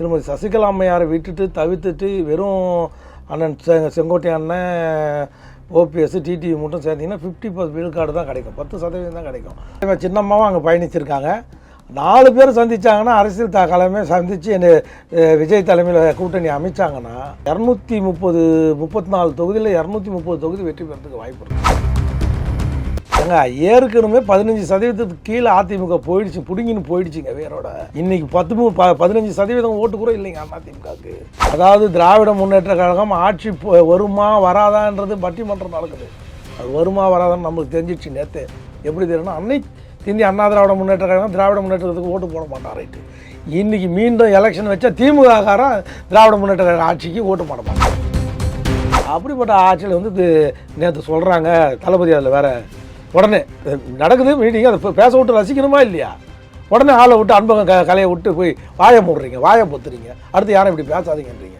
திருமதி சசிகலா அம்மையாரை விட்டுட்டு தவித்துட்டு வெறும் அண்ணன் செ- செங்கோட்டை அண்ணன் ஓபிஎஸ் டிடிவி மட்டும் சேர்ந்தீங்கன்னா ஃபிஃப்டி பர்ஸ் விழுக்காடு தான் கிடைக்கும். பத்து சதவீதம் தான் கிடைக்கும். சின்னம்மாவும் அங்கே பயணிச்சிருக்காங்க. நாலு பேர் சந்திச்சாங்கன்னா அரசியல் த சந்தித்து என்னை விஜய் தலைமையில் கூட்டணி அமைச்சாங்கன்னா இரநூத்தி முப்பது முப்பத்தி நாலு தொகுதியில் இரநூத்தி முப்பது தொகுதி வெற்றி பெறதுக்கு வாய்ப்பு இருக்கு. ஏங்க ஏற்கனவே பதினஞ்சு சதவீதத்துக்கு கீழே அதிமுக போயிடுச்சு புடுங்கின்னு போயிடுச்சுங்க வேரோட இன்னைக்கு பத்து மூ- ப பதினஞ்சு சதவீதம் ஓட்டு கூட இல்லைங்க அதிமுகவுக்கு. அதாவது திராவிட முன்னேற்ற கழகம் ஆட்சி வருமா வராதான்றது பட்டிமன்றம் நடக்குது. அது வருமா வராதான்னு நம்மளுக்கு தெரிஞ்சிச்சு நேற்று எப்படி தெரியும்னா அன்னைக்கு இந்திய அண்ணா திராவிட முன்னேற்ற கழகம் திராவிட முன்னேற்றத்துக்கு ஓட்டு போட மாட்டான் ரைட்டு இன்னைக்கு மீண்டும் எலெக்ஷன் வச்சா திமுக காரன் திராவிட முன்னேற்ற கழக ஆட்சிக்கு ஓட்டு போட மாட்டான். அப்படிப்பட்ட ஆட்சியில் வந்து நேற்று சொல்கிறாங்க தளபதி அதில் வேற. உடனே நடக்குது மீட்டிங் அதை பேச விட்டு ரசிக்கணுமா இல்லையா? உடனே ஆளை விட்டு அன்பகம் க கலையை விட்டு போய் வாயை மூடுறீங்க வாயை பொத்துறீங்க. அடுத்து யாரும் இப்படி பேசாதீங்கன்றீங்க.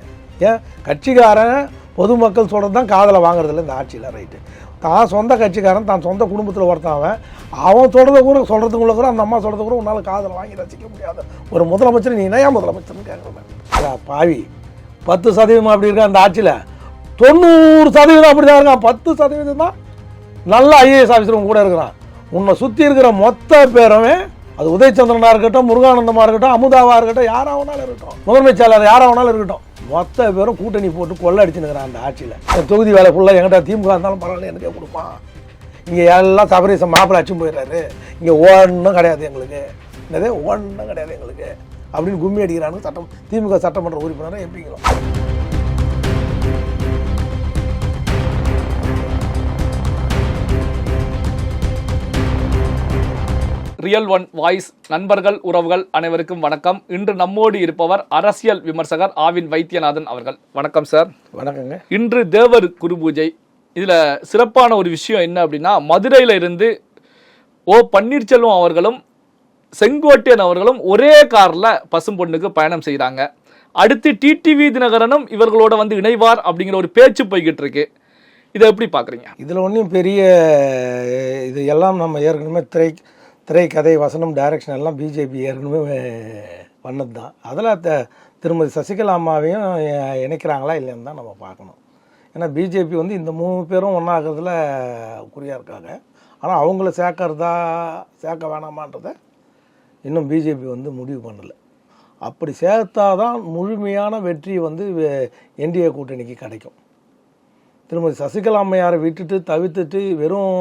ஏன்? கட்சிக்காரன் பொதுமக்கள் சொல்கிறது தான் காதில் வாங்குறதில்ல இந்த ஆட்சியில் ரைட்டு தான் சொந்த கட்சிக்காரன் தான் சொந்த குடும்பத்தில் ஒருத்தன் அவன் அவன் சொல்கிறத கூட சொல்கிறதுக்குள்ள கூட அந்த அம்மா சொல்கிறத கூட உன்னால் காதில் வாங்கி ரசிக்க முடியாது. ஒரு முதலமைச்சர் நீ இணையா முதலமைச்சர்னு கேட்குறேன் பாவி. பத்து சதவீதம் அப்படி இருக்கா அந்த ஆட்சியில்? தொண்ணூறு சதவீதம் அப்படி தான் இருக்கான் பத்து சதவீதம் தான். நல்ல ஐஏஎஸ் ஆஃபீஸரும் கூட இருக்கிறான். உன்னை சுற்றி இருக்கிற மொத்த பேருமே அது உதயச்சந்திரனாக இருக்கட்டும் முருகானந்தமாக இருக்கட்டும் அமுதாவாக இருக்கட்டும் யாராக வேணாலும் இருக்கட்டும். முதன்மை செயலாளர் யாராக வேணாலும் இருக்கட்டும். மொத்த பேரும் கூட்டணி போட்டு கொள்ள அடிச்சுனுக்கிறான் அந்த ஆட்சியில். தொகுதி வேலை ஃபுல்லாக எங்கிட்ட திமுக இருந்தாலும் பரவாயில்ல எனக்கே கொடுப்பான். இங்கே எல்லாம் சபரீசம் மாப்பிள்ளை அச்சும் போயிடுறாரு. இங்கே ஒன்றும் கிடையாது எங்களுக்கு. என்னது? ஒன்றும் கிடையாது எங்களுக்கு. அப்படின்னு கும்மி அடிக்கிறானுங்க சட்டம் திமுக சட்டமன்ற உறுப்பினரை எப்படிங்களோ ரியல் ஒன் வாய்ஸ் நண்பர்கள் உறவுகள் அனைவருக்கும் வணக்கம். இன்று நம்மோடு இருப்பவர் அரசியல் விமர்சகர் ஆவின் வைத்தியநாதன் அவர்கள். வணக்கம் சார். வணக்கங்க. இன்று தேவர் குரு பூஜை. இதுல சிறப்பான ஒரு விஷயம் என்ன அப்படின்னா மதுரையில இருந்து ஓ பன்னீர்செல்வம் அவர்களும் செங்கோட்டையன் அவர்களும் ஒரே கார்ல பசும்பொண்ணுக்கு பயணம் செய்றாங்க. அடுத்து டிடிவி தினகரனும் இவர்களோட வந்து இணைவார் அப்படிங்கிற ஒரு பேச்சு போய்கிட்டு இருக்கு. இதை எப்படி பாக்குறீங்க? இதில் ஒன்றும் பெரிய இது எல்லாம் நம்ம ஏற்கனவே திரை திரை கதை வசனம் டைரக்ஷன் எல்லாம் பிஜேபி ஏற்கனவே பண்ணது தான் அதில் த திருமதி சசிகலா அம்மாவையும் இணைக்கிறாங்களா இல்லைன்னு தான் நம்ம பார்க்கணும். ஏன்னா பிஜேபி வந்து இந்த மூணு பேரும் ஒன்றாகிறதுல குறியாக இருக்காங்க. ஆனால் அவங்கள சேர்க்கறதா சேர்க்க வேணாமான்றத இன்னும் பிஜேபி வந்து முடிவு பண்ணலை. அப்படி சேர்த்தா தான் முழுமையான வெற்றி வந்து என்டிஏ கூட்டணிக்கு கிடைக்கும். திருமதி சசிகலா அம்மையாரை விட்டுட்டு தவித்துட்டு வெறும்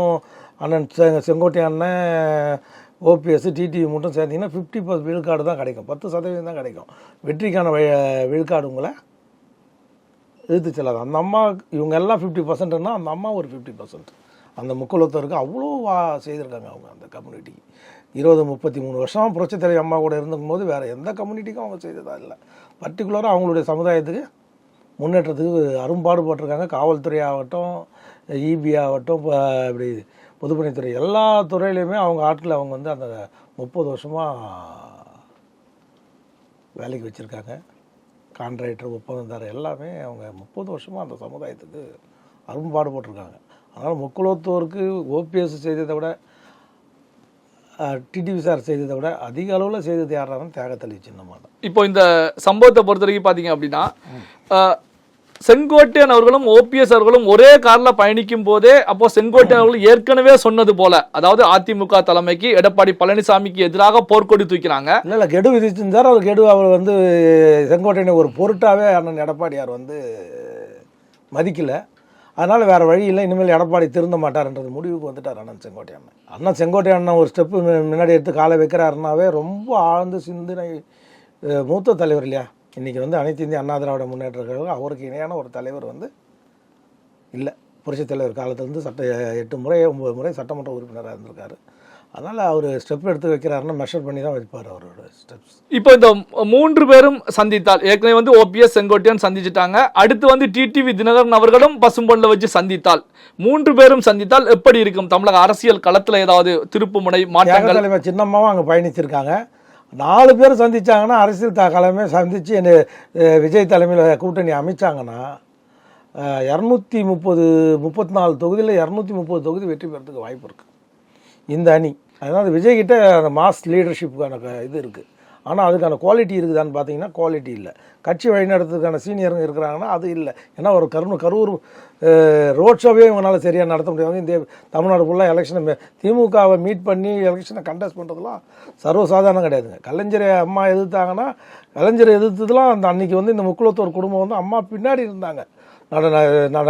அண்ணன் செ- செங்கோட்டை அண்ணன் ஓபிஎஸ் டிடிவி மட்டும் சேர்ந்தீங்கன்னா ஃபிஃப்டி பர்ஸ் விழுக்காடு தான் கிடைக்கும். பத்து சதவீதம் தான் கிடைக்கும். வெற்றிக்கான விழுக்காடு உங்களை இழுத்து செல்லாது. அந்த அம்மா இவங்க எல்லாம் ஃபிஃப்டி பர்சன்ட்னா அந்த அம்மா ஒரு ஃபிஃப்டி பர்சன்ட் அந்த முக்குலத்தருக்கு அவ்வளோ வா செய்திருக்காங்க அவங்க அந்த கம்யூனிட்டிக்கு இருபது முப்பத்தி மூணு வருஷம் புரட்சித்தலை அம்மா கூட இருந்துக்கும்போது வேறு எந்த கம்யூனிட்டிக்கும் அவங்க செய்ததா இல்லை. பர்டிகுலராக அவங்களுடைய சமுதாயத்துக்கு முன்னேற்றத்துக்கு அரும்பாடுபட்டிருக்காங்க. காவல்துறை ஆகட்டும் இபி ஆகட்டும் இப்போ இப்படி பொதுப்பணித்துறை எல்லா துறையிலையுமே அவங்க ஆட்களை அவங்க வந்து அந்த முப்பது வருஷமாக வேலைக்கு வச்சுருக்காங்க. கான்ட்ராக்டர் ஒப்பந்ததாரர் எல்லாமே அவங்க முப்பது வருஷமாக அந்த சமுதாயத்துக்கு அரும்பாடுபட்டிருக்காங்க அதனால் முக்குலத்தோருக்கு ஓபிஎஸ் செய்ததை விட டிடிவி சார் செய்ததை விட அதிக அளவில் செய்தது யாராலும் தியாகத்தளி சின்னமாக தான். இப்போ இந்த சம்பவத்தை பொறுத்த வரைக்கும் பார்த்தீங்க அப்படின்னா செங்கோட்டையன் அவர்களும் ஓபிஎஸ் அவர்களும் ஒரே காரில் பயணிக்கும் போதே அப்போ செங்கோட்டையன் அவர்கள் ஏற்கனவே சொன்னது போல அதாவது அதிமுக தலைமைக்கு எடப்பாடி பழனிசாமிக்கு எதிராக போர்க்கொடி தூக்கிறாங்க இல்லை இல்லை கெடு விதிச்சிருந்தார். அவர் கெடு அவர் வந்து செங்கோட்டையனை ஒரு பொருட்டாவே அண்ணன் எடப்பாடியார் வந்து மதிக்கல. அதனால் வேறு வழி இல்லை. இனிமேல் எடப்பாடி திருந்த மாட்டார்ன்றது முடிவுக்கு வந்துட்டார் அண்ணன் செங்கோட்டை அண்ணன் அண்ணன் செங்கோட்டை அண்ணன் ஒரு ஸ்டெப்பு முன்னாடி எடுத்து காலை வைக்கிறாருனாவே ரொம்ப ஆழ்ந்து சிந்தனை மூத்த தலைவர் இல்லையா? இன்றைக்கி வந்து அனைத்து இந்திய அண்ணா திராவிட முன்னேற்ற கழகம் அவருக்கு இணையான ஒரு தலைவர் வந்து இல்லை. புரட்சித் தலைவர் காலத்துலேருந்து சட்ட எட்டு முறை ஒம்பது முறை சட்டமன்ற உறுப்பினராக இருந்திருக்காரு. அதனால் அவர் ஸ்டெப் எடுத்து வைக்கிறாருன்னா மெஷர் பண்ணி தான் வைப்பார் அவரோட ஸ்டெப்ஸ் இப்போ இந்த மூன்று பேரும் சந்தித்தால் ஏற்கனவே வந்து ஓபிஎஸ் செங்கோட்டையன் சந்திச்சிட்டாங்க. அடுத்து வந்து டிடிவி தினகரன் அவர்களும் பசும்பொன்ல வச்சு சந்தித்தால் மூன்று பேரும் சந்தித்தால் எப்படி இருக்கும்? தமிழக அரசியல் களத்துல ஏதாவது திருப்பு முனை மாற்றங்கள்? சின்னம்மாவும் அங்கே பயணிச்சிருக்காங்க. நாலு பேர் சந்திச்சாங்கன்னா அரசியல் தலைமை சந்தித்து என்ன விஜய் தலைமையில் கூட்டணி அமைச்சாங்கன்னா இரநூத்தி முப்பது முப்பத்தி நாலு தொகுதியில் இரநூத்தி முப்பது தொகுதி வெற்றி பெறதுக்கு வாய்ப்பு இருக்குது இந்த அணி. அதனால் விஜய்கிட்ட அந்த மாஸ் லீடர்ஷிப்புக்கான இது இருக்குது ஆனால் அதுக்கான குவாலிட்டி இருக்குதான்னு பார்த்தீங்கன்னா குவாலிட்டி இல்லை. கட்சி வழிநடத்துறதுக்கான சீனியருங்க இருக்கிறாங்கன்னா அது இல்லை. ஏன்னா ஒரு கரு கரூர் ரோட் ஷோவே இவங்களால சரியாக நடத்த முடியாது. இந்த தமிழ்நாடு ஃபுல்லாக எலெக்ஷனை திமுகவை மீட் பண்ணி எலெக்ஷனை கண்டெஸ்ட் பண்ணுறதுலாம் சர்வசாதாரணம் கிடையாதுங்க. கலைஞரை அம்மா எதிர்த்தாங்கன்னா கலைஞரை எதிர்த்ததுலாம் அந்த அன்னைக்கு வந்து இந்த முக்குளத்தோர் குடும்பம் வந்து அம்மா பின்னாடி இருந்தாங்க. நட நட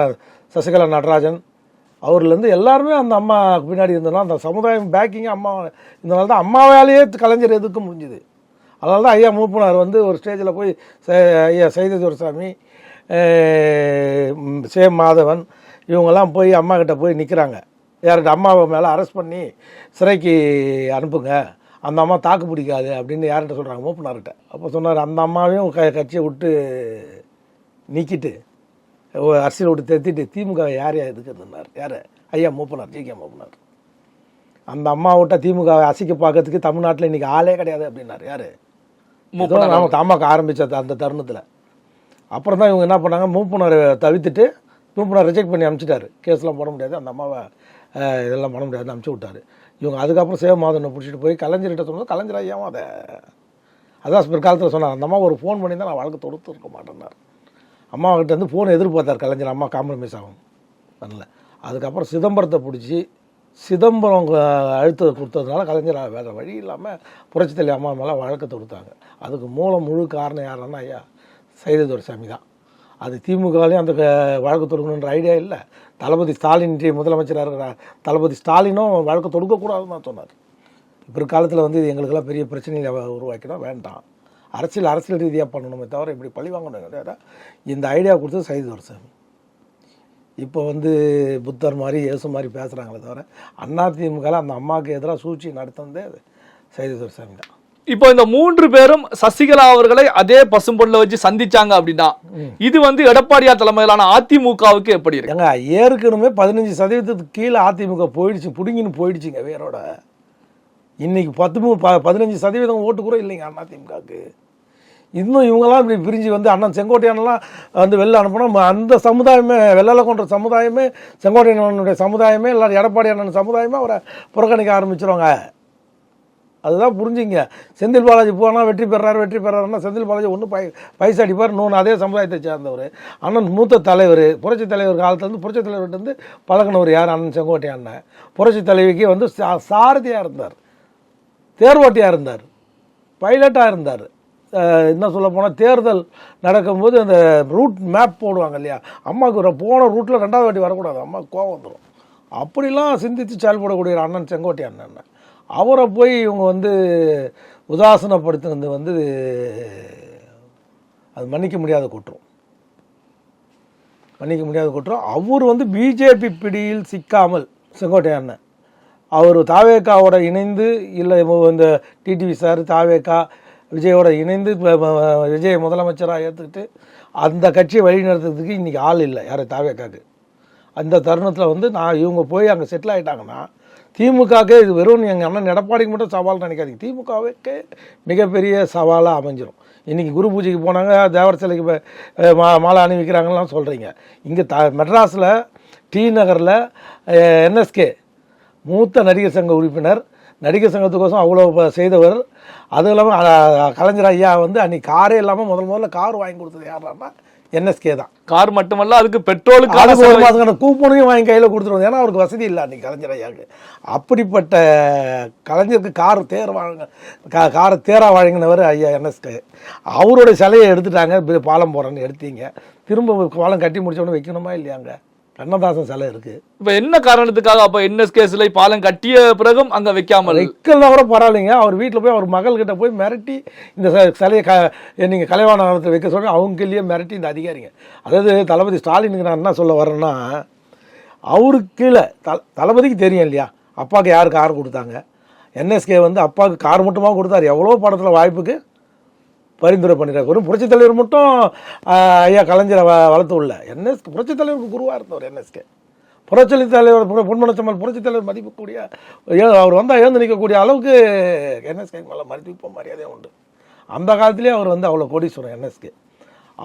சசிகலா நடராஜன். அவர்லேருந்து எல்லாருமே அந்த அம்மா பின்னாடி இருந்ததுனால அந்த சமுதாயம் பேக்கிங் அம்மா இதனால தான் அம்மாவாலேயே கலைஞர் எதிர்க்க முடிஞ்சுது. அதனால தான் ஐயா மூப்பனார் வந்து ஒரு ஸ்டேஜில் போய் ஐயா சைத சாமி சே மாதவன் இவங்கெல்லாம் போய் அம்மா கிட்ட போய் நிற்கிறாங்க யார்கிட்ட அம்மாவை மேலே அரெஸ்ட் பண்ணி சிறைக்கு அனுப்புங்க. அந்த அம்மா தாக்கு பிடிக்காது அப்படின்னு யார்கிட்ட சொல்கிறாங்க மூப்பனார்கிட்ட. அப்போ சொன்னார் அந்த அம்மாவையும் க கட்சியை விட்டு நீக்கிட்டு அரசியல் விட்டு தெத்திட்டு திமுக யார் யார் எதுக்குன்னார் யார்? ஐயா மூப்பனார் ஜி கே மூப்பனார். அந்த அம்மா விட்ட திமுக அசிக்க பார்க்கறதுக்கு தமிழ்நாட்டில் இன்றைக்கி ஆளே கிடையாது அப்படின்னார். யார்? மூப்பனார் நாம தமாக்க ஆரம்பிச்ச அந்த தருணத்தில். அப்புறம் தான் இவங்க என்ன பண்ணாங்க? மூப்பனார் தவிர்த்துட்டு மூப்பனார் ரிஜெக்ட் பண்ணி அனுப்பிச்சிட்டாரு. கேஸ்லாம் போட முடியாது. அந்த அம்மாவை இதெல்லாம் பண்ண முடியாதுன்னு அனுப்பிச்சி விட்டாரு. இவங்க அதுக்கப்புறம் சேவமாதனை பிடிச்சிட்டு போய் கலைஞர்கிட்ட சொன்னது கலைஞர் ஐயாவும் அதை அதான் பிற்காலத்தில் சொன்னார் அந்த அம்மா ஒரு ஃபோன் பண்ணி தான் நான் வழக்கு தொடுத்து இருக்க மாட்டேன்னார். அம்மா கிட்ட இருந்து ஃபோன் எதிர்பார்த்தார் கலைஞர். அம்மா காம்ப்ரமைஸ் ஆகும். பண்ணல அதுக்கப்புறம் சிதம்பரத்தை பிடிச்சி சிதம்பரம் அழுத்தத்தை கொடுத்ததுனால கலைஞர் வேறு வழி இல்லாமல் புரட்சி புரட்சித்தலை அம்மா மேலே வழக்கு தொடுத்தாங்க அதுக்கு மூலம் முழு காரணம் யாருன்னா ஐயா சைலதுரசாமி தான். அது திமுகலையும் அந்த க- வழக்கு தொடுக்கணுன்ற ஐடியா இல்லை. தளபதி ஸ்டாலின் முதலமைச்சராக இருக்கிற தளபதி ஸ்டாலினும் வழக்கு தொடுக்கக்கூடாதுன்னு தான் சொன்னார். பிற்காலத்தில் வந்து இது எங்களுக்கெல்லாம் பெரிய பிரச்சனையை உருவாக்கினா வேண்டாம். அரசியல் அரசியல் ரீதியாக பண்ணணுமே தவிர இப்படி பழி வாங்கணும் இந்த ஐடியா கொடுத்தது சைதுவர் சாமி இப்போ வந்து புத்தர் மாதிரி இயேசு மாதிரி பேசுகிறாங்களே தவிர அண்ணா திமுகவில் அந்த அம்மாவுக்கு எதிராக சூழ்ச்சி நடத்துனதே சைதுவர் சாமி தான் இப்போ இந்த மூன்று பேரும் சசிகலா அவர்களை அதே பசும்பொன்ல வச்சு சந்திச்சாங்க அப்படின்னா இது வந்து எடப்பாடியார் தலைமையிலான அதிமுகவுக்கு எப்படி இருக்கு? ஏங்க ஏற்கனவே பதினஞ்சு சதவீதத்துக்கு கீழே அதிமுக போயிடுச்சு பிடுங்கின்னு போயிடுச்சுங்க வேரோட. இன்னைக்கு பத்து ப பதினஞ்சு சதவீதம் ஓட்டு கூட இல்லைங்க அதிமுகவுக்கு இன்னும் இவங்கெல்லாம் இப்படி பிரிஞ்சு வந்து அண்ணன் செங்கோட்டையனெல்லாம் வந்து வெளில அனுப்பினா அந்த சமுதாயமே வெள்ளால கொண்ட சமுதாயமே செங்கோட்டையனுடைய சமுதாயமே இல்லை எடப்பாடி அண்ணன் சமுதாயமே அவரை புறக்கணிக்க ஆரம்பிச்சிருவாங்க. அதுதான் புரிஞ்சுங்க. செந்தில் பாலாஜி போனால் வெற்றி பெறாரு வெற்றி பெறாருன்னா செந்தில் பாலாஜி ஒன்று பை பைசா அடிப்பார் இன்னொன்று அதே சமுதாயத்தை சேர்ந்தவர். அண்ணன் மூத்த தலைவர் புரட்சி தலைவர் காலத்துலேருந்து புரட்சி தலைவர்கிட்ட வந்து பழகினவர் யார்? அண்ணன் செங்கோட்டை அண்ணன். புரட்சி தலைவிக்கு வந்து சா- சாரதியாக இருந்தார். தேர்வோட்டியாக இருந்தார். பைலட்டாக இருந்தார். என்ன சொல்ல போனால் தேர்தல் நடக்கும்போது அந்த ரூட் மேப் போடுவாங்க இல்லையா? அம்மாவுக்கு போன ரூட்டில் ரெண்டாவது வாட்டி வரக்கூடாது. அம்மா கோவம் வந்துடும் அப்படிலாம் சிந்தித்து செயல்படக்கூடிய ஒரு அண்ணன் செங்கோட்டை அண்ணன். அவரை போய் இவங்க வந்து உதாசனப்படுத்தினது வந்து அது மன்னிக்க முடியாத குற்றம். மன்னிக்க முடியாத குற்றம். அவர் வந்து பிஜேபி பிடியில் சிக்காமல் செங்கோட்டை அண்ணன். அவர் தாவேக்காவோட இணைந்து இல்லை இந்த டிடிவி சார் தாவேக்கா விஜயோட இணைந்து விஜய் முதலமைச்சராக ஏற்றுக்கிட்டு அந்த கட்சியை வழிநடத்துறதுக்கு இன்றைக்கி ஆள் இல்லை யார்? தாவேக்காக்கு. அந்த தருணத்தில் வந்து நான் இவங்க போய் அங்கே செட்டில் ஆகிட்டாங்கன்னா திமுகவுக்கே இது வெறும் எங்கள் அண்ணன் எடப்பாடிக்கு மட்டும் சவால் நினைக்காதீங்க. திமுகவுக்கு மிகப்பெரிய சவாலாக அமைஞ்சிரும். இன்றைக்கி குரு பூஜைக்கு போனாங்க தேவர் சிலைக்கு மா மாலை அணிவிக்கிறாங்கலாம் சொல்கிறீங்க இங்கே த மெட்ராஸில் டி நகரில் என்எஸ்கே மூத்த நடிகர் சங்க உறுப்பினர் நடிகர் சங்கத்துக்கோசம் அவ்வளோ செய்தவர். அதுவும் இல்லாமல் கலைஞர் ஐயா வந்து அன்னைக்கு காரே இல்லாமல் முதல் முதல்ல கார் வாங்கி கொடுத்தது யாருன்னா என்எஸ்கே தான். கார் மட்டுமல்ல அதுக்கு பெட்ரோலுக்கான அதுக்கு ஒரு கூப்பனையும் வாங்கி கையில் கொடுத்துருவோம் ஏன்னா அவருக்கு வசதி இல்லை அன்றைக்கி கலைஞர் ஐயாவுக்கு. அப்படிப்பட்ட கலைஞருக்கு கார் தேர் வாங்க கா காரை தேராக வழங்கினவர் ஐயா என்எஸ்கே. அவருடைய சிலையை எடுத்துட்டாங்க. பாலம் போகிறேன்னு எடுத்தீங்க. திரும்ப பாலம் கட்டி முடிச்ச உடனே வைக்கணுமா இல்லையாங்க? கண்ணதாசன் சிலை இருக்குது இப்ப என்ன காரணத்துக்காக அப்ப என்எஸ்கே சிலை பாலம் கட்டிய பிறகும் அங்க வைக்காமல்? வைக்கலாம் கூட பரவாயில்லைங்க. அவர் வீட்டில் போய் அவர் மகள்கிட்ட போய் மிரட்டி இந்த சிலையை க நீங்கள் கலைவாணத்தில் வைக்க சொல்லி அவங்க கையிலேயே மிரட்டி இந்த அதிகாரிங்க. அதாவது தளபதி ஸ்டாலினுக்கு நான் என்ன சொல்ல வரேன்னா அவருக்கு கீழே த தளபதிக்கு தெரியும் இல்லையா? அப்பாவுக்கு யார் கார் கொடுத்தாங்க? என்எஸ்கே வந்து அப்பாவுக்கு கார் மட்டுமா கொடுத்தாரு? எவ்வளோ படத்தில் வாய்ப்புக்கு பரிந்துரை பண்ணிட்டார். ஒரு புரட்சித் தலைவர் மட்டும் ஐயா கலைஞரை வ வளர்த்து உள்ள. என்எஸ் புரட்சித் தலைவருக்கு குருவாக இருந்தவர் என்எஸ்கே. புரட்சி தலைவர் பொன்மனச்சம்மல் புரட்சி தலைவர் மதிக்கக்கூடிய அவர் வந்தால் எழுந்து நிற்கக்கூடிய அளவுக்கு என்எஸ்கே மேலே மதிப்பு மரியாதையும் உண்டு. அந்த காலத்துலேயே அவர் வந்து அவ்வளோ கோடீஸ்வரன் என்எஸ்கே.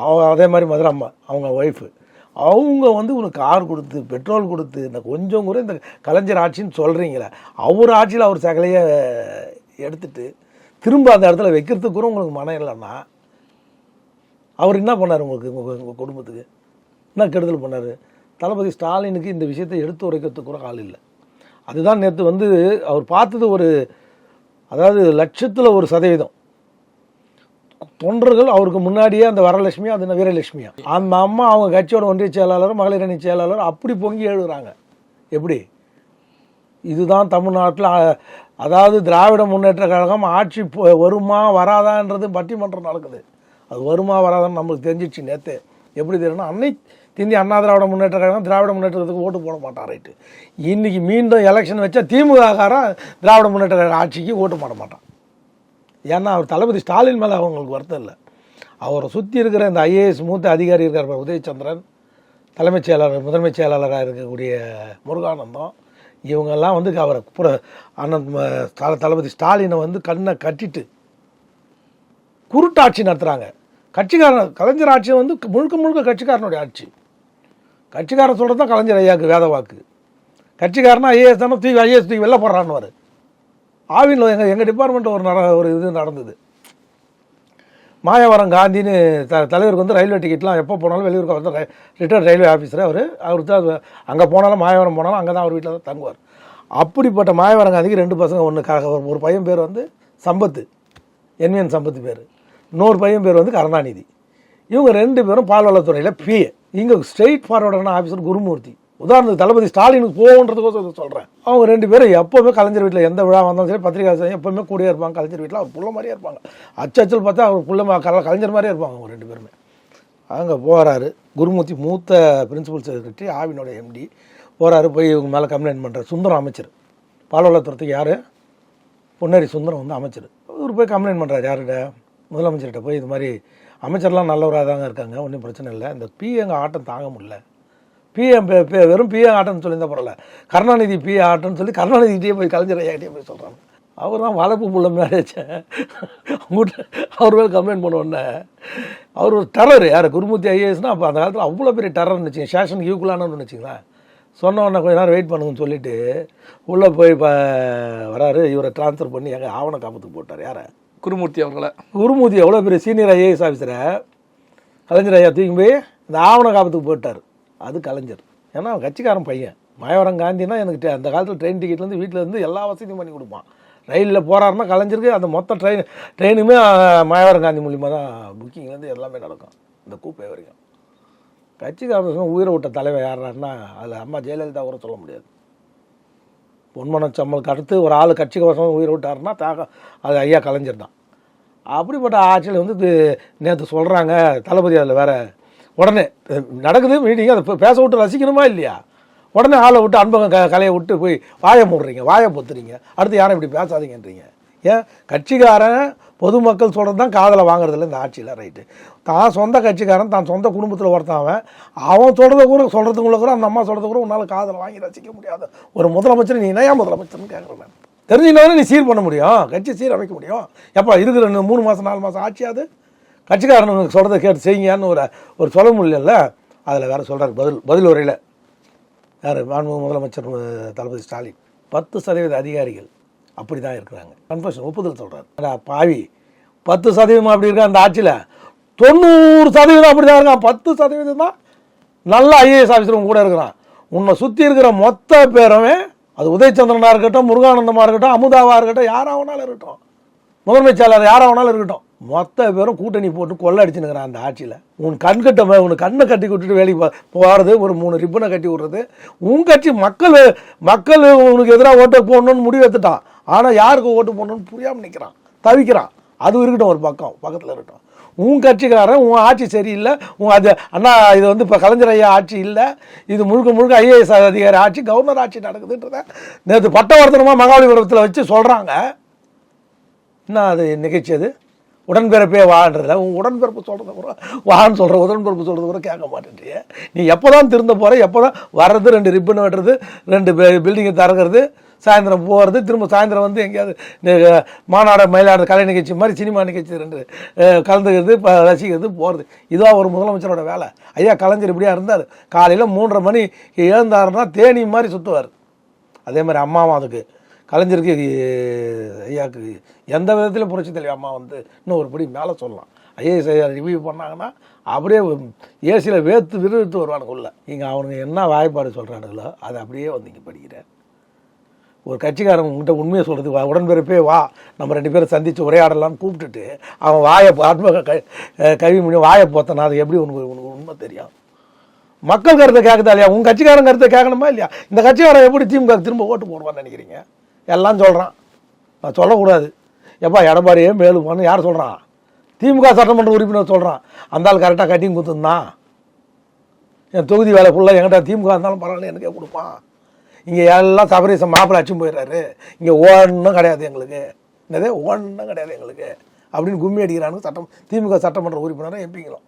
அவ அதே மாதிரி மதுரம்மா அவங்க ஒய்ஃபு அவங்க வந்து உனக்கு கார் கொடுத்து பெட்ரோல் கொடுத்து இந்த கொஞ்சம் கூட இந்த கலைஞர் ஆட்சின்னு சொல்கிறீங்களே அவர் ஆட்சியில் அவர் சகலையை எடுத்துட்டு திரும்ப அந்த இடத்துல வைக்கிறதுக்கு கூட உங்களுக்கு மனம் இல்லைன்னா அவர் என்ன பண்ணார் உங்களுக்கு உங்கள் உங்கள் குடும்பத்துக்கு? என்ன கெடுதல் பண்ணார்? தளபதி ஸ்டாலினுக்கு இந்த விஷயத்தை எடுத்து உரைக்கிறதுக்கு கூட ஆள் இல்லை. அதுதான் நேற்று வந்து அவர் பார்த்தது ஒரு அதாவது லட்சத்தில் ஒரு சதவீதம். தொண்டர்கள் அவருக்கு முன்னாடியே அந்த வரலட்சுமி அது வீரலட்சுமியா. அந்த அம்மா அவங்க கட்சியோட ஒன்றிய செயலாளர் மகளிர் அணி செயலாளர் அப்படி பொங்கி எழுதுறாங்க. எப்படி? இதுதான் தமிழ்நாட்டில் அதாவது திராவிட முன்னேற்ற கழகம் ஆட்சி வருமா வராதான்றது பட்டிமன்றம் நடக்குது. அது வருமா வராதான்னு நம்மளுக்கு தெரிஞ்சிச்சு நேற்று எப்படி தெரியும்னா அன்னை திந்தி அண்ணா திராவிட முன்னேற்ற கழகம் திராவிட முன்னேற்றத்துக்கு ஓட்டு போட மாட்டான் ரைட்டு இன்னைக்கு மீண்டும் எலெக்ஷன் வச்சா திமுககாரன் திராவிட முன்னேற்ற கழக ஆட்சிக்கு ஓட்டு போட மாட்டான். ஏன்னா அவர் தளபதி ஸ்டாலின் மேலே அவங்களுக்கு வருத்தம் இல்லை. அவரை சுற்றி இருக்கிற இந்த ஐஏஎஸ் மூத்த அதிகாரி இருக்கார் உதயச்சந்திரன் தலைமைச் செயலாளர் முதன்மைச் செயலாளராக இருக்கக்கூடிய முருகானந்தம் இவங்கெல்லாம் வந்து அவரை புற அண்ணன் தல- தளபதி ஸ்டாலினை வந்து கண்ணை கட்டிட்டு குருட்டாட்சி நடத்துகிறாங்க கட்சிக்காரன் கலைஞர் ஆட்சி வந்து முழுக்க முழுக்க கட்சிக்காரனுடைய ஆட்சி. கட்சிக்காரன் சொல்கிறது தான் கலைஞர் ஐயாவுக்கு வேத வாக்கு. கட்சிக்காரனா ஐஏஎஸ் தானே தூக்கி ஐஏஎஸ் தூக்கி வெளில போடுறான்னு ஆவினில் எங்கள் எங்கள் டிபார்ட்மெண்ட்டில் ஒரு நட ஒரு இது நடந்தது. மாயவரம் காந்தின்னு த தலைவருக்கு வந்து ரயில்வே டிக்கெட்லாம் எப்போ போனாலும் வெளியூருக்கு வந்து ரிட்டையர்ட் ரயில்வே ஆஃபீஸர். அவர் அவர் தான் அங்கே போனாலும் மாயவரம் போனாலும் அங்கே தான் அவர் வீட்டில் தான் தங்குவார். அப்படிப்பட்ட மாயவரம் காந்திக்கு ரெண்டு பசங்க ஒன்று ஒரு பையன் பேர் வந்து சம்பத்து. என்விஎன் சம்பத்து பேர். இன்னொரு பையன் பேர் வந்து கருணாநிதி. இவங்க ரெண்டு பேரும் பால்வளத்துறையில் பிஏ இங்கே ஸ்ட்ரெயிட் ஃபார்வர்டான ஆஃபீஸர் குருமூர்த்தி. உதாரணத்துக்கு தளபதி ஸ்டாலினுக்கு போகன்றதுக்கோசம் சொல்கிறேன் அவங்க ரெண்டு பேரும் எப்போவுமே கலைஞர் வீட்டில் எந்த விழா வந்தாலும் சரி பத்திரிகை எப்போவுமே கூடிய இருப்பாங்க. கலைஞர் வீட்டில் அவர் புள்ள மாதிரியே இருப்பாங்க. அச்சச்சல் பார்த்தா அவர் புள்ள மா- கல- கலைஞர் மாதிரியே இருப்பாங்க அவங்க ரெண்டு பேருமே. அங்கே போகிறாரு குருமூர்த்தி மூத்த பிரின்சிபல் செக்ரட்டரி ஆவினோட எம்டி போகிறாரு போய் இவங்க மேலே கம்ப்ளைண்ட் பண்ணுறாரு சுந்தரம் அமைச்சர். பால்வளத்துறதுக்கு யார்? பொன்னேரி சுந்தரம் வந்து அமைச்சர். இவர் போய் கம்ப்ளைண்ட் பண்ணுறாரு யார்கிட்ட? முதலமைச்சர்கிட்ட போய் இது மாதிரி அமைச்சர்லாம் நல்லவராக தாங்க இருக்காங்க. ஒன்றும் பிரச்சனை இல்லை. இந்த பிஏங்க ஆட்டம் தாங்க முடியல. பிஎம் வெறும் பிஏ ஆட்டம்னு சொல்லியிருந்தா பரவாயில்ல. கருணாநிதி பிஏ ஆட்டம்னு சொல்லி கருணாநிதிகிட்டே போய் கலைஞர் ஐயாகிட்டே போய் சொல்கிறாங்க அவர் தான் வளர்ப்பு புள்ள அவங்ககிட்ட அவர் மேலே கம்ப்ளைண்ட் பண்ண உடனே அவர் ஒரு டெரர் யார்? குருமூர்த்தி ஐஏஎஸ்னால் அப்போ அந்த காலத்தில் அவ்வளோ பெரிய டெரர்னு வச்சுங்க சேஷனுக்கு ஈக்குவலானு வச்சுங்களேன் சொன்ன உடனே கொஞ்ச நேரம் வெயிட் பண்ணுங்கன்னு சொல்லிட்டு உள்ளே போய் இப்போ வராரு. இவரை ட்ரான்ஸ்ஃபர் பண்ணி எங்கள் ஆவண காப்பத்துக்கு போட்டார். யாரை? குருமூர்த்தி அவர்களை. குருமூர்த்தி எவ்வளோ பெரிய சீனியர் ஐஏஎஸ் ஆஃபீஸரை கலைஞர் ஐயா தூக்கி போய் இந்த ஆவண காப்பத்துக்கு போட்டார் அது கலைஞர். ஏன்னா அவன் கட்சிக்காரன் பையன். மாயவரம் காந்தினா எனக்கு அந்த காலத்தில் ட்ரெயின் டிக்கெட்லேருந்து வீட்டிலேருந்து எல்லா வசதியும் பண்ணி கொடுப்பான். ரயிலில் போகிறாருன்னா கலைஞருக்கு அந்த மொத்த ட்ரெயின் ட்ரெயினுமே மாயவரம் காந்தி மூலியமாக தான் புக்கிங்லேருந்து எல்லாமே நடக்கும். இந்த கூப்பை வரைக்கும். கட்சிக்காரன் உயிரை விட்ட தலைவர் யாருன்னா அதில் அம்மா ஜெயலலிதா கூட சொல்ல முடியாது. பொன்மனம் சம்மலுக்கு அடுத்து ஒரு ஆள் கட்சி கோசம் உயிர் விட்டாருன்னா தாக அது ஐயா கலைஞர் தான். அப்படிப்பட்ட ஆட்சியில் வந்து நேற்று சொல்கிறாங்க தளபதி அதில் வேறு உடனே நடக்குது மீட்டிங் அதை பேச விட்டு ரசிக்கணுமா இல்லையா? உடனே ஆளை விட்டு அன்பகம் க கலையை விட்டு போய் வாயை மூடுறீங்க வாயை பொத்துறீங்க. அடுத்து யாரும் இப்படி பேசாதீங்கன்றீங்க. ஏன்? கட்சிக்காரன் பொதுமக்கள் சொல்கிறது தான் காதலை வாங்குறதில்ல இந்த ஆட்சியில் ரைட்டு. தான் சொந்த கட்சிக்காரன் தான் சொந்த குடும்பத்தில் ஒருத்தன் அவன் அவன் சொல்கிறத கூட சொல்கிறதுக்குள்ள கூட அந்த அம்மா சொல்கிறத கூட உன்னால் காதலை வாங்கி ரசிக்க முடியாது. ஒரு முதலமைச்சர் நீ இணையா முதலமைச்சர்னு கேட்குறேன் தெரிஞ்சுனாலும் நீ சீர் பண்ண முடியும்? கட்சி சீர் அமைக்க முடியும். எப்போ இருக்கிற மூணு மாதம் நாலு மாதம் ஆட்சியாது கட்சிக்காரனுக்கு சொல்கிறத கேட்டு செய்யுங்கன்னு ஒரு ஒரு சொல்ல முடியல அதில் வேறு சொல்கிறார் பதில் பதில் உரையில் யார்? மாண்பு முதலமைச்சர் தளபதி ஸ்டாலின். பத்து சதவீத அதிகாரிகள் அப்படி தான் இருக்கிறாங்க. கன்ஃபர்ஷன் ஒப்புதல் சொல்கிறார் பாவி? பத்து சதவீதம் அப்படி இருக்கா அந்த ஆட்சியில்? தொண்ணூறு சதவீதம் அப்படி தான் இருக்கான். பத்து சதவீதம்? தான் நல்ல ஐஏஎஸ் ஆஃபீஸரும் கூட இருக்கிறான். உன்னை சுற்றி இருக்கிற மொத்த பேருமே அது உதயச்சந்திரனாக இருக்கட்டும் முருகானந்தமாக இருக்கட்டும் அமுதாவாக இருக்கட்டும் யாராக வேணாலும் இருக்கட்டும். முதன்மைச் செயலாளர் யாராக வேணாலும் இருக்கட்டும். மொத்த பேரும் கூட்டணி போட்டு கொள்ளடிச்சுனுங்கிறான் அந்த ஆட்சியில். உன் கண் கட்ட உன் கண்ணை கட்டி விட்டுட்டு வேலைக்கு போ- போகிறது ஒரு மூணு ரிப்பனை கட்டி விடுறது. உன் கட்சி மக்கள் மக்கள் உனக்கு எதிராக ஓட்டு போடணும்னு முடிவு எடுத்துட்டான். ஆனால் யாருக்கு ஓட்டு போடணும்னு புரியாமல் நிற்கிறான் தவிக்கிறான். அது இருக்கட்டும் ஒரு பக்கம் பக்கத்தில் இருக்கட்டும். உன் கட்சிக்காரன் உன் ஆட்சி சரியில்லை உன் அது அண்ணா இது வந்து இப்போ கலைஞர் ஐயா ஆட்சி இல்லை. இது முழுக்க முழுக்க ஐஏஎஸ் அதிகாரி ஆட்சி கவர்னர் ஆட்சி நடக்குதுன்றத நேற்று பட்டவர்த்தனமாக மகாபலிபுரத்தில் வச்சு சொல்கிறாங்க என்ன அது நிகழ்ச்சி அது? உடன்பிறப்பே வான்றதில்ல உன் உடன்பிறப்பு சொல்கிறத கூட வான்னு சொல்கிற உடன்பிறப்பு சொல்கிறத கூட கேட்க மாட்டேன்றிய. நீ எப்போ தான் திருந்த போகிற எப்போ தான் வர்றது ரெண்டு ரிப்பன் வெட்டுறது ரெண்டு பில்டிங்கை திறக்கிறது சாயந்தரம் போகிறது திரும்ப சாயந்தரம் வந்து எங்கேயாவது மாநாடு மயிலாடு கலை நிகழ்ச்சி மாதிரி சினிமா நிகழ்ச்சி ரெண்டு கலந்துக்கிறது இப்போ ரசிக்கிறது போகிறது இதுதான் ஒரு முதலமைச்சரோட வேலை. ஐயா கலைஞர் இப்படியாக இருந்தார். காலையில் மூன்றரை மணி எழுந்தாருன்னா தேனி மாதிரி சுற்றுவார் அதே மாதிரி அம்மாவும் அதுக்கு. கலைஞருக்கு ஐயாவுக்கு எந்த விதத்திலும் புரட்சி தலைவி அம்மா வந்து இன்னும் ஒரு படி மேலே சொல்லலாம். ஐஏஎஸ் ஐயா ரிவ்யூ பண்ணாங்கன்னா அப்படியே ஏசியில் வேர்த்து விறுவிறுத்து வருவானுக்குள்ள இங்கே அவனுங்க என்ன வாய்ப்பாடு சொல்கிறானுங்களோ அதை அப்படியே வந்து இங்கே படிக்கிறேன் ஒரு கட்சிக்காரன் உங்ககிட்ட உண்மையை சொல்கிறது வா உடன்பிறப்பே வா. நம்ம ரெண்டு பேரும் சந்தித்து உரையாடலாம்னு கூப்பிட்டுட்டு அவன் வாயை ஆத்ம க கவி பண்ணி வாயை போத்தனா அது எப்படி உனக்கு உனக்கு உண்மை தெரியும்? மக்கள் கருத்தை கேட்குதா இல்லையா? உங்கள் கட்சிக்காரன் கருத்தை கேட்கணுமா இல்லையா? இந்த கட்சிக்காரன் எப்படி திமுக திரும்ப ஓட்டு போடுவான்னு நினைக்கிறீங்க? எல்லாம் சொல்கிறான் நான் சொல்லக்கூடாது. எப்பா எடப்பாடியே மேலுப்பான்னு யார் சொல்கிறான் திமுக சட்டமன்ற உறுப்பினர் சொல்கிறான் அந்த ஆள் கரெக்டாக கட்டிங் குத்துந்தான் என் தொகுதி வேலை ஃபுல்லாக என்கிட்ட திமுக இருந்தாலும் பரவாயில்ல எனக்கே கொடுப்பான் இங்கே எல்லாம் சபரீசம் மாப்பிள்ளை அச்சும் போயிடுறாரு. இங்கே ஒன்றும் கிடையாது எங்களுக்கு. என்னதே? ஒன்றும் கிடையாது எங்களுக்கு. அப்படின்னு கும்மி அடிக்கிறானுங்க சட்டம் திமுக சட்டமன்ற உறுப்பினரும் எம்பிங்களும்.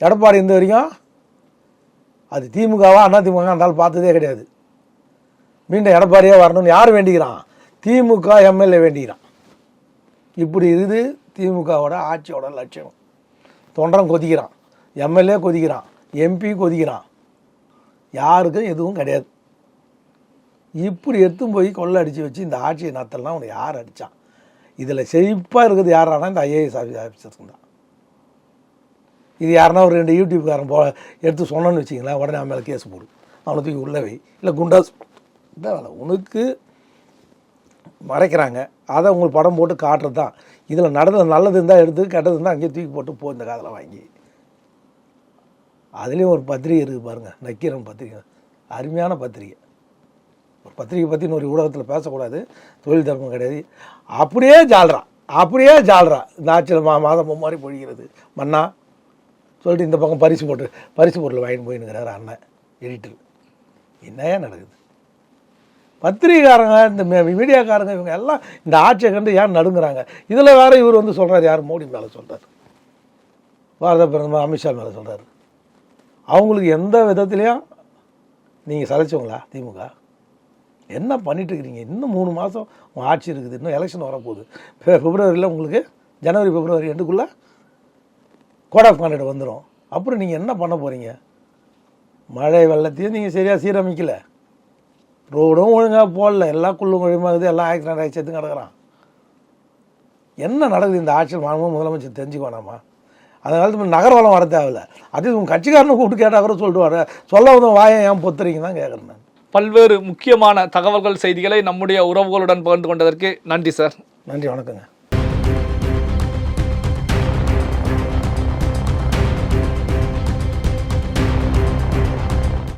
எடப்பாடி இந்த வரைக்கும் அது திமுகவா அண்ணா திமுக இருந்தாலும் பார்த்ததே கிடையாது. மீண்டும் எடப்பாடியாக வரணும்னு யார் வேண்டிக்கிறான்? திமுக எம்எல்ஏ வேண்டிக்கிறான். இப்படி இருக்குது திமுகவோட ஆட்சியோட லட்சியம். தொண்டரம் கொதிக்கிறான். எம்எல்ஏ கொதிக்கிறான். எம்பி கொதிக்கிறான். யாருக்கும் எதுவும் கிடையாது. இப்படி எடுத்தும் போய் கொள்ளை அடித்து வச்சு இந்த ஆட்சியை நத்தலாம் அவனை யார் அடித்தான் இதில் செழிப்பாக இருக்குது யாரானா இந்த ஐஏஎஸ் ஆஃபீஸ் ஆஃபீஸர்ஸ் தான். இது யாருன்னா ஒரு ரெண்டு யூடியூப்காரன் போ எடுத்து சொன்னோன்னு வச்சிங்களேன் உடனே அவன் மேலே கேஸ் போடு. அவனை தூக்கி உள்ளவை இல்லை குண்டாஸ் இதான் வேலை. உனக்கு மறைக்கிறாங்க. அதை உங்களுக்கு படம் போட்டு காட்டுறது தான். இதில் நடந்தது நல்லது இருந்தால் எடுத்து கெட்டது இருந்தால் அங்கேயே தூக்கி போட்டு போ இந்த காதில் வாங்கி. அதுலேயும் ஒரு பத்திரிகை இருக்குது பாருங்கள் நக்கீரன் பத்திரிகை. அருமையான பத்திரிகை. ஒரு பத்திரிகை பற்றி இன்னொரு ஊடகத்தில் பேசக்கூடாது. தொழில் தர்மம் கிடையாது. அப்படியே ஜால்றான் அப்படியே ஜால்றான் இந்த ஆட்சியில் மா மாதம் மாதிரி பொழிகிறது. மன்னா சொல்லிட்டு இந்த பக்கம் பரிசு போட்டு பரிசு பொருள் வாங்கிட்டு போயின்னுக்கிறாரு அண்ணன் எடிட்டர் என்னையா நடக்குது? பத்திரிகைக்காரங்க இந்த மீடியாக்காரங்க இவங்க எல்லாம் இந்த ஆட்சியை கண்டு ஏன் நடுங்குறாங்க? இதில் வேற இவர் வந்து சொல்கிறார் யார் மோடி மேலே சொல்கிறார் பாரத பிரதமர் அமித்ஷா மேலே சொல்கிறார் அவங்களுக்கு எந்த விதத்துலையும் நீங்கள் சலைச்சவங்களா திமுக? என்ன பண்ணிட்டு இருக்கிறீங்க? இன்னும் மூணு மாதம் உங்கள் ஆட்சி இருக்குது இன்னும் எலெக்ஷன் வரப்போகுது. பிப்ரவரியில் உங்களுக்கு ஜனவரி பிப்ரவரி ரெண்டுக்குள்ளே கோட் ஆஃப் கான்டக்ட் வந்துடும் அப்புறம் நீங்கள் என்ன பண்ண போகிறீங்க மழை வெள்ளத்தையும் நீங்கள் சரியாக சீரமைக்கலை. ரோடும் ஒழுங்காக போடல. எல்லாம் குள்ளும் குழிமாகுது எல்லாம் ஆக்சிடென்ட் ஆகி செத்து கிடக்குறான். என்ன நடக்குது இந்த ஆட்சியில்? மாணவ முதலமைச்சர் தெரிஞ்சுக்க வேணாமா அந்த காலத்து நகர்வலம் வர தேவையில்ல. அது உங்கள் கட்சிக்காரனை கூப்பிட்டு கேட்டால் கூட சொல்லிட்டு சொல்ல வந்து வாயை ஏன் பொத்துறீங்க தான் கேட்குறேன் நான். பல்வேறு முக்கியமான தகவல்கள் செய்திகளை நம்முடைய உறவுகளுடன் பகிர்ந்து கொண்டதற்கு நன்றி சார். நன்றி வணக்கங்க.